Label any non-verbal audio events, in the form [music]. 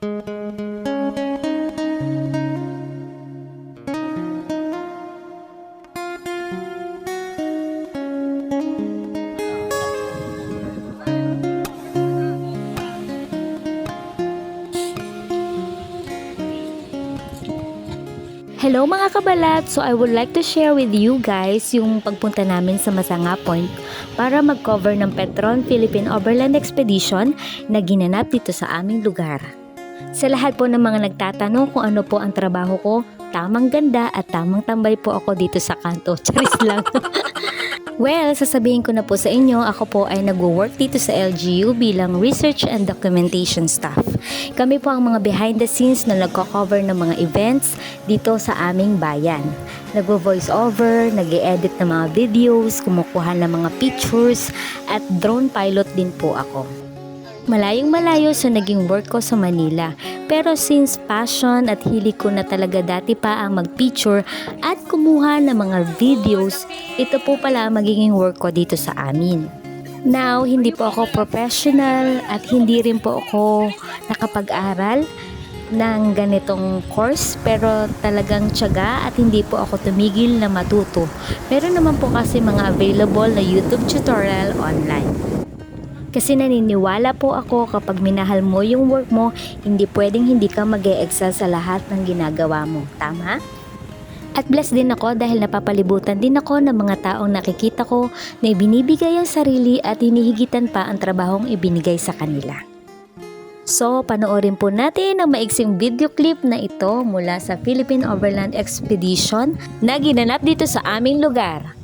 Hello mga kabalat! So I would like to share with you guys yung pagpunta namin sa Masanga Point para mag-cover ng Petron Philippine Overland Expedition na ginanap dito sa aming lugar. Sa lahat po ng mga nagtatanong kung ano po ang trabaho ko, tamang ganda at tamang tambay po ako dito sa kanto. [laughs] Charis lang. [laughs] well, sasabihin ko na po sa inyo, ako po ay nagwo-work dito sa LGU bilang Research and Documentation Staff. Kami po ang mga behind the scenes na nagko-cover ng mga events dito sa aming bayan. Nagvo-voice over, nag edit ng mga videos, kumukuha ng mga pictures, at drone pilot din po ako. Malayong malayo sa naging work ko sa Manila. Pero since passion at hilig ko na talaga dati pa ang mag-picture at kumuha ng mga videos, ito po pala magiging work ko dito sa amin. Now, hindi po ako professional at hindi rin po ako nakapag-aral ng ganitong course pero talagang tiyaga at hindi po ako tumigil na matuto. Meron naman po kasi mga available na YouTube tutorial online. Kasi naniniwala po ako kapag minahal mo yung work mo, hindi pwedeng hindi ka mag excel sa lahat ng ginagawa mo. Tama? At blessed din ako dahil napapalibutan din ako ng mga taong nakikita ko na ibinibigay ang sarili at hinihigitan pa ang trabahong ibinigay sa kanila. So, panoorin po natin ang maiksing video clip na ito mula sa Philippine Overland Expedition na ginanap dito sa aming lugar.